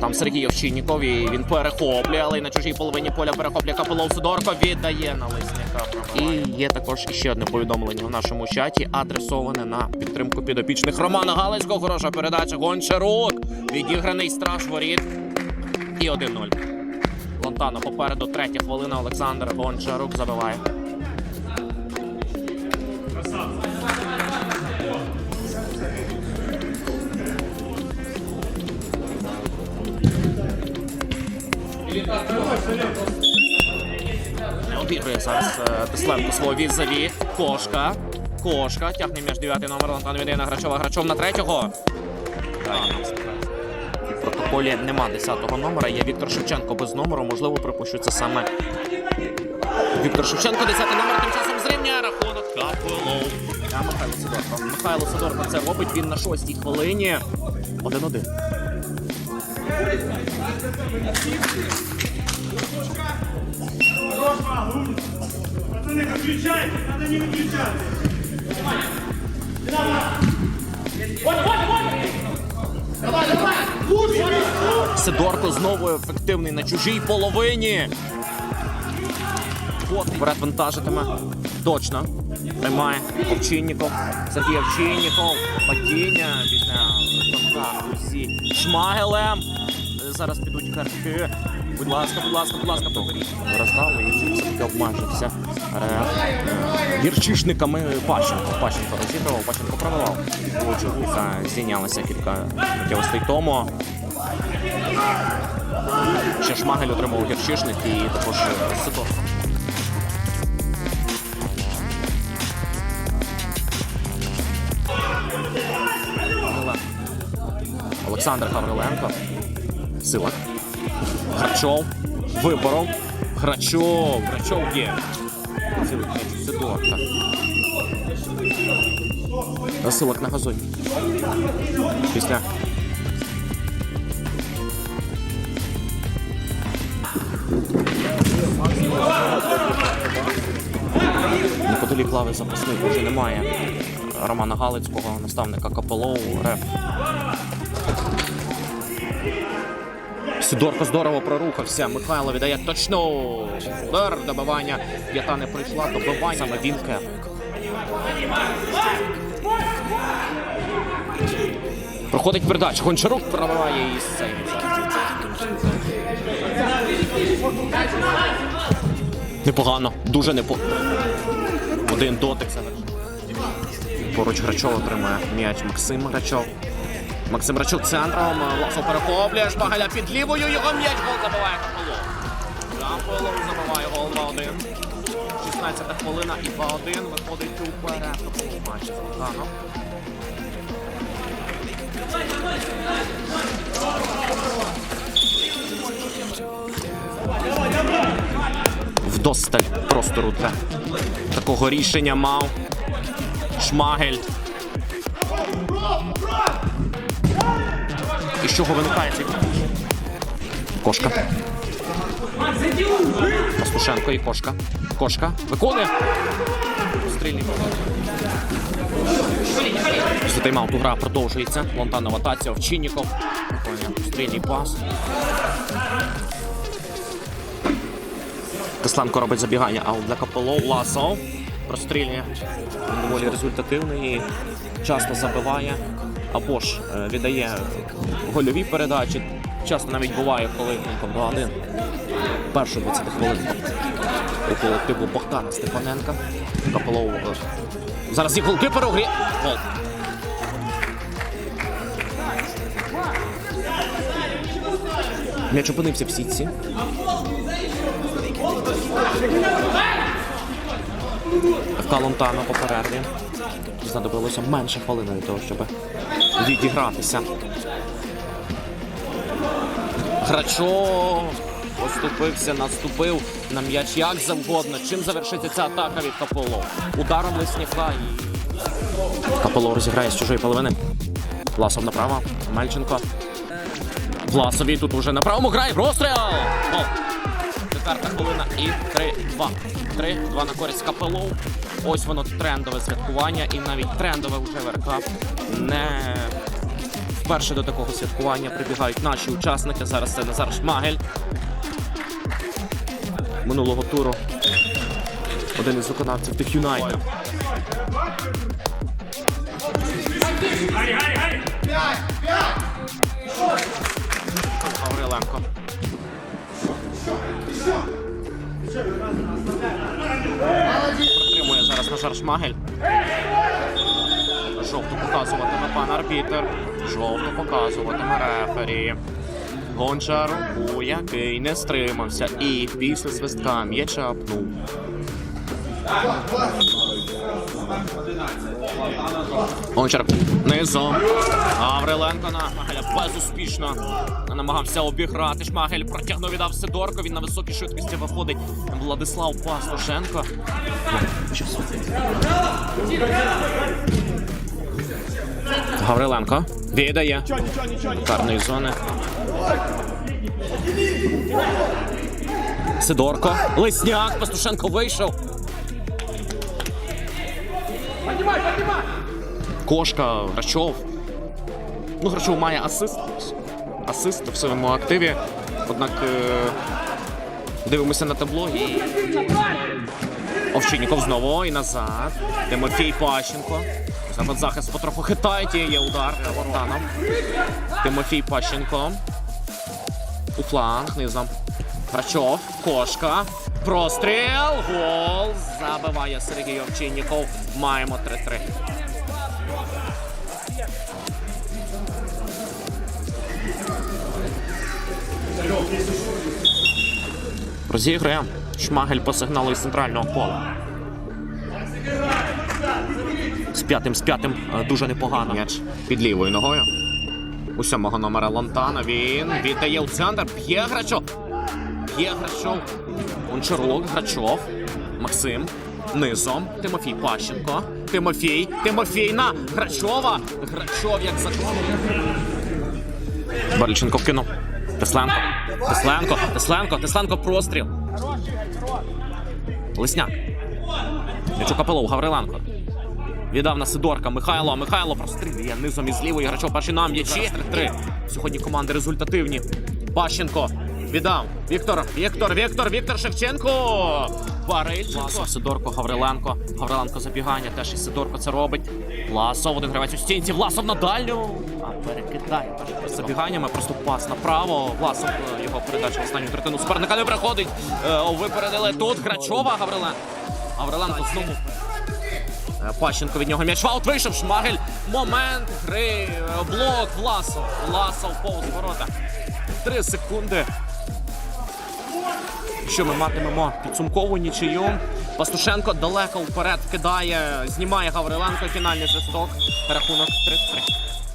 Там Сергій Овчинніков, і він перехоплює, але й на чужій половині поля перехоплює Капелов Сидорко, віддає на Лисняка. І є також ще одне повідомлення в нашому чаті, адресоване на підтримку підопічних Романа Галицького. Хороша передача. Гончарук. Відіграний страж воріт. І 1-0. Лонтано попереду третя хвилина. Олександр Гончарук забиває. Обігрує зараз е, Тесленко свого візаві. Кошка. Кошка. Тягне між 9 номер. Лантан віддає на Грачова. Грачов на третього. В протоколі нема 10-го номера. Є Віктор Шевченко без номеру. Можливо, припущу, це саме Віктор Шевченко, 10-й номер. Тим часом зрівняє рахунок. Капелов. А Михайло Сидорко. Михайло Сидорко це робить. Він на шостій хвилині. 1-1. Пацаны, выключайте, надо не выключать. Сидорко знову ефективний на чужій половині. От вперед вантажитиме. Точно. Приймає Овчинніков. Сергій Овчинніков. Падіння після контакту зі Шмагелем. Зараз підуть картки. Будь ласка, будь ласка, будь ласка, поверіть. Роздали і все-таки обмежився. Е, Гірчишниками Пащенко. Пащенко розігрував, Пащенко пробивав. Чогуха зійнялися кілька миттєвостей тому. Ще Шмагель отримав гірчишник і також е, Сидор. Олександр Гавриленко. Силак. Грачов. Виборов. Грачов. Грачов є. У Сидорка. Силак на газоні. Після Неподалік лави запасних вже немає. Романа Галицького, наставника Капелоу, реф. Сидорко здорово прорухався. Михайло віддає точно. Удар, добивання. П'ята не прийшла, добивання. Саме Вінке. Проходить передача. Гончарук пробиває її з. Непогано, дуже непогано. Один дотик. Поруч Грачов отримує м'яч Максим Грачов. Максим Грачов центром. Ласо перехоплює. Шпагаля під лівою. Його м'яч гол забиває Капелов. Капелов забиває гол 2-1. 16 хвилина і 2-1. Виходить уперед. Матч з Луганом. Вдосталь простору для такого рішення мав Шмагель. З чого виникає цей Кошка. Пастушенко і кошка. Кошка. Виконує. Стрільний Після тайм-ауту гра продовжується. Лонтанова тація, Овчинніков. Стрільний пас. Тесленко робить забігання, а для Капелов Ласо прострілює. Він доволі результативний і часто забиває. Або ж е, віддає гольові передачі. Часто навіть буває, коли ну, 2-1. Першу 20 хвилин у колективу Богдана Степаненка. Капелов. Зараз є голкипер у грі. Гол. М'яч опинився в сітці. В Калонтано по перерві. Знадобилося менше хвилини для того, щоб відігратися. Грачо поступився, наступив на м'яч як завгодно. Чим завершиться ця атака від Каполо? Ударом Лесняка. Каполо розіграє з чужої половини. Власов направо. Мельченко. Власові тут уже на правому грає. Розстріл! Четверта хвилина і 3-2. 3-2 на користь капелоу. Ось воно трендове святкування і навіть трендове вже ВРК не Вперше до такого святкування прибігають наші учасники. Зараз це Назар Шмагель. Минулого туру. Один із виконавців тих Юнайтед. Показуватиме пан арбітер. Жовту показуватиме рефері. Гончар, у який не стримався і після свистка м'яча пнув. Гончар низом. Гавриленко на Шмагеля безуспішно намагався обіграти. Шмагель протягнув віддав Сидорко. Він на високій швидкості виходить. Владислав Пастушенко. Гавриленко віддає. Карної зони. Сидорко. Лисняк. Пастушенко вийшов. Кошка, Грачов. Ну, Грачов має асист. Асист в своєму активі. Однак е, дивимося на табло і. Овчинніков знову і назад. Тимофій Пащенко. Зараз захист потроху хитає, є удар Вартаном. Тимофій Пащенко. У фланг низом. Грачов, кошка. Простріл. Гол. Забиває Сергій Овчинніков. Маємо 3-3. Розігрує Шмагель по сигналу із центрального поля. З п'ятим, з п'ятим е, дуже непогано. М'яч під лівою ногою. У сьомого номера Лантана. Він віддає у центр. П'є Грачов. П'є Грачов. Гончарук, Грачов. Максим. Низом. Тимофій Пащенко. Тимофій. Тимофій на Грачова. Грачов як заклав. Барліченко вкинув. Тесленко. Тесленко. Тесленко. Тесленко простріл. Лисняк. М'ячу Капелов, Гавриленко. Віддав на Сидорка. Михайло. Михайло прострілює низом із лівої. Грачов перший на м'ячі. 3 Сьогодні команди результативні. Пащенко. Віддав. Віктор. Віктор. Віктор. Віктор Шевченко. Барильченко. Сидорко. Гавриленко. Гавриленко забігання. Теж і Сидорко це робить. Власов. Один гравець у стінці. Власов на дальню. А перекидає. З забіганнями просто пас направо. Власов е, його передача в останню третину суперника не приходить. Е, Випередили тут Грачова. Гавриленко. Гавриленко знову Пащенко від нього м'яч. Ваут вийшов. Шмагель. Момент гри. Е, Блок. Власов. Власов повз ворота. Три секунди. Що ми матимемо підсумкову нічию. Пастушенко далеко вперед кидає, знімає Гавриленко. Фінальний жесток. Рахунок 3-3.